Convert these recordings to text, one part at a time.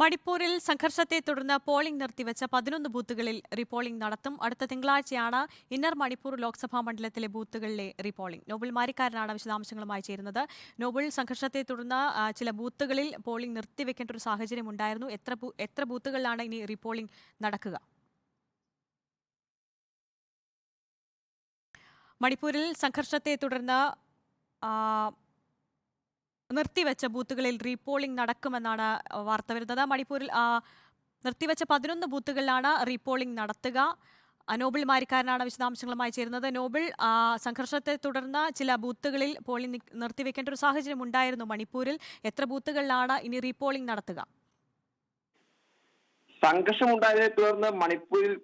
മണിപ്പൂരിൽ സംഘർഷത്തെ തുടർന്ന് പോളിംഗ് നിർത്തിവെച്ച പതിനൊന്ന് ബൂത്തുകളിൽ റീപോളിംഗ് നടത്തും. അടുത്ത തിങ്കളാഴ്ചയാണ് ഇന്നർ മണിപ്പൂർ ലോക്സഭാ മണ്ഡലത്തിലെ ബൂത്തുകളിലെ റീപോളിംഗ്. നോബിൾ മാരിക്കാരനാണ് വിശദാംശങ്ങളുമായി ചേരുന്നത്. നോബിൾ സംഘർഷത്തെ തുടർന്ന് ചില ബൂത്തുകളിൽ പോളിംഗ് നിർത്തിവെക്കേണ്ട ഒരു സാഹചര്യം ഉണ്ടായിരുന്നു. എത്ര എത്ര ബൂത്തുകളിലാണ് ഇനി റീപോളിംഗ് നടക്കുക? മണിപ്പൂരിൽ സംഘർഷത്തെ തുടർന്ന് നിർത്തിവെച്ച ബൂത്തുകളിൽ റീപോളിംഗ് നടക്കുമെന്നാണ് വാർത്ത വരുന്നത്. മണിപ്പൂരിൽ നിർത്തിവെച്ച പതിനൊന്ന് ബൂത്തുകളിലാണ് റീപോളിംഗ് നടത്തുക. നോബിൾ മാരിക്കാരനാണ് വിശദാംശങ്ങളുമായി ചേരുന്നത്. നോബിൾ സംഘർഷത്തെ തുടർന്ന് ചില ബൂത്തുകളിൽ പോളിംഗ് നിർത്തിവെക്കേണ്ട ഒരു സാഹചര്യം ഉണ്ടായിരുന്നു മണിപ്പൂരിൽ. എത്ര ബൂത്തുകളിലാണ് ഇനി റീപോളിംഗ് നടത്തുക? സംഘർഷമുണ്ടായതിനെ തുടർന്ന് മണിപ്പൂരിൽ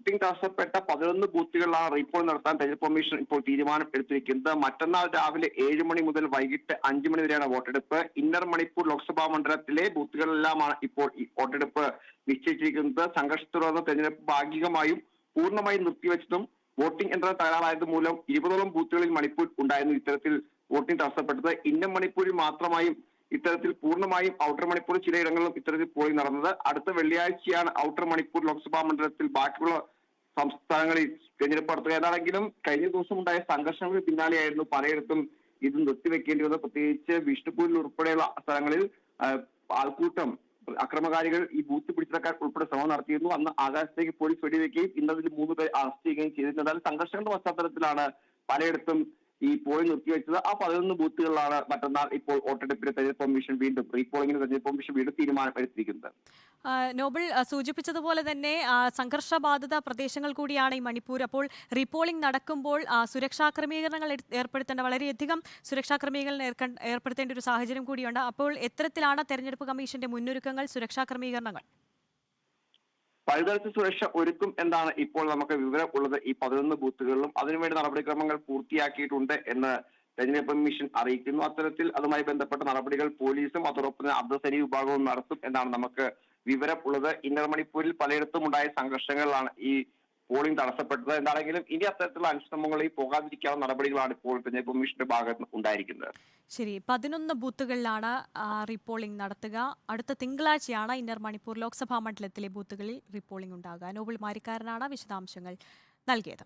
വോട്ടിംഗ് തടസ്സപ്പെട്ട പതിനൊന്ന് ബൂത്തുകളിലാണ് റീപോൾ നടത്താൻ തെരഞ്ഞെടുപ്പ് കമ്മീഷൻ ഇപ്പോൾ തീരുമാനം എടുത്തിരിക്കുന്നത് മറ്റന്നാൾ രാവിലെ ഏഴ് മണി മുതൽ വൈകിട്ട് അഞ്ചു മണി വരെയാണ് വോട്ടെടുപ്പ്. ഇന്നർ മണിപ്പൂർ ലോക്സഭാ മണ്ഡലത്തിലെ ബൂത്തുകളിലെല്ലാമാണ് ഇപ്പോൾ ഈ വോട്ടെടുപ്പ് നിശ്ചയിച്ചിരിക്കുന്നത്. സംഘർഷത്തെ തുടർന്ന് തെരഞ്ഞെടുപ്പ് ഭാഗികമായും പൂർണമായും നിർത്തിവെച്ചതും വോട്ടിംഗ് യന്ത്രം തയ്യാറായത് മൂലം ഇരുപതോളം ബൂത്തുകളിൽ മണിപ്പൂർ ഉണ്ടായിരുന്നു ഇത്തരത്തിൽ വോട്ടിംഗ് തടസ്സപ്പെട്ടത്. ഇന്നർ മണിപ്പൂരിൽ മാത്രമായും ഇത്തരത്തിൽ പൂർണമായും ഔട്ടർ മണിപ്പൂർ ചിലയിടങ്ങളിലും ഇത്തരത്തിൽ പോളിംഗ് നടന്നത്. അടുത്ത വെള്ളിയാഴ്ചയാണ് ഔട്ടർ മണിപ്പൂർ ലോക്സഭാ മണ്ഡലത്തിൽ ബാക്കിയുള്ള സംസ്ഥാനങ്ങളിൽ തിരഞ്ഞെടുപ്പ് നടത്തുക ഏതാണെങ്കിലും കഴിഞ്ഞ ദിവസം ഉണ്ടായ സംഘർഷങ്ങൾക്ക് പിന്നാലെയായിരുന്നു പലയിടത്തും ഇത് നിർത്തിവെക്കേണ്ടി വന്നത് പ്രത്യേകിച്ച് വിഷ്ണുപൂരിൽ ഉൾപ്പെടെയുള്ള സ്ഥലങ്ങളിൽ ആൾക്കൂട്ടം അക്രമകാരികൾ ഈ ബൂത്ത് പിടിച്ചെടുക്കാൻ ഉൾപ്പെടെ ശ്രമം നടത്തിയിരുന്നു. അന്ന് ആകാശത്തേക്ക് പോലീസ് വെടിവെക്കുകയും ഇന്നതിൽ മൂന്ന് പേർ അറസ്റ്റ് ചെയ്യുകയും ചെയ്തിരുന്നു. എന്നാൽ സംഘർഷങ്ങളുടെ പശ്ചാത്തലത്തിലാണ് പലയിടത്തും ഈ പോളിംഗ് നിർത്തിവെച്ചത്. ആ പതിനൊന്ന് ബൂത്തുകളിലാണ് മറ്റന്നാൾ ഇപ്പോൾ വോട്ടെടുപ്പിന് തെരഞ്ഞെടുപ്പ് കമ്മീഷൻ വീണ്ടും റീപോളിംഗിന് തെരഞ്ഞെടുപ്പ് കമ്മീഷൻ വീണ്ടും തീരുമാനം എടുത്തിരിക്കുന്നത് നോബിൾ സൂചിപ്പിച്ചതുപോലെ തന്നെ സംഘർഷ സംഘർഷബാധിത പ്രദേശങ്ങൾ കൂടിയാണ് ഈ മണിപ്പൂർ. അപ്പോൾ റീപോളിംഗ് നടക്കുമ്പോൾ സുരക്ഷാ ക്രമീകരണങ്ങൾ ഏർപ്പെടുത്തേണ്ട വളരെയധികം സുരക്ഷാ ക്രമീകരണം ഏർപ്പെടുത്തേണ്ട ഒരു സാഹചര്യം കൂടിയുണ്ട്. അപ്പോൾ എത്തരത്തിലാണ് തെരഞ്ഞെടുപ്പ് കമ്മീഷന്റെ മുന്നൊരുക്കങ്ങൾ സുരക്ഷാ ക്രമീകരണങ്ങൾ? പഴുതടച്ച സുരക്ഷ ഒരുക്കും എന്നാണ് ഇപ്പോൾ നമുക്ക് വിവരം ഉള്ളത് ഈ പതിനൊന്ന് ബൂത്തുകളിലും. അതിനുവേണ്ടി നടപടിക്രമങ്ങൾ പൂർത്തിയാക്കിയിട്ടുണ്ട് എന്ന് തെരഞ്ഞെടുപ്പ് കമ്മീഷൻ അറിയിക്കുന്നു. അത്തരത്തിൽ അതുമായി ബന്ധപ്പെട്ട നടപടികൾ പോലീസും അതോടൊപ്പം തന്നെ അർദ്ധസൈനിക വിഭാഗവും നടത്തും എന്നാണ് നമുക്ക് വിവരം ഉള്ളത്. ഇന്നർ മണിപ്പൂരിൽ പലയിടത്തും ഉണ്ടായ സംഘർഷങ്ങളിലാണ് ഈ പോളിംഗ് തടസ്സപ്പെട്ടത്. എന്താണെങ്കിലും ഇനി അത്തരത്തിലുള്ള അനുശ്രമങ്ങളിൽ പോകാതിരിക്കാവുന്ന നടപടികളാണ് ഇപ്പോൾ തെരഞ്ഞെടുപ്പ് കമ്മീഷന്റെ ഭാഗത്ത് ഉണ്ടായിരിക്കുന്നത്. ശരി പതിനൊന്ന് ബൂത്തുകളിലാണ് റീപോളിംഗ് നടത്തുക. അടുത്ത തിങ്കളാഴ്ചയാണ് ഇന്നർ മണിപ്പൂർ ലോക്സഭാ മണ്ഡലത്തിലെ ബൂത്തുകളിൽ റീപോളിംഗ് ഉണ്ടാകുക. നോബിൾ മാരിക്കാരനാണ് വിശദാംശങ്ങൾ നൽകിയത്.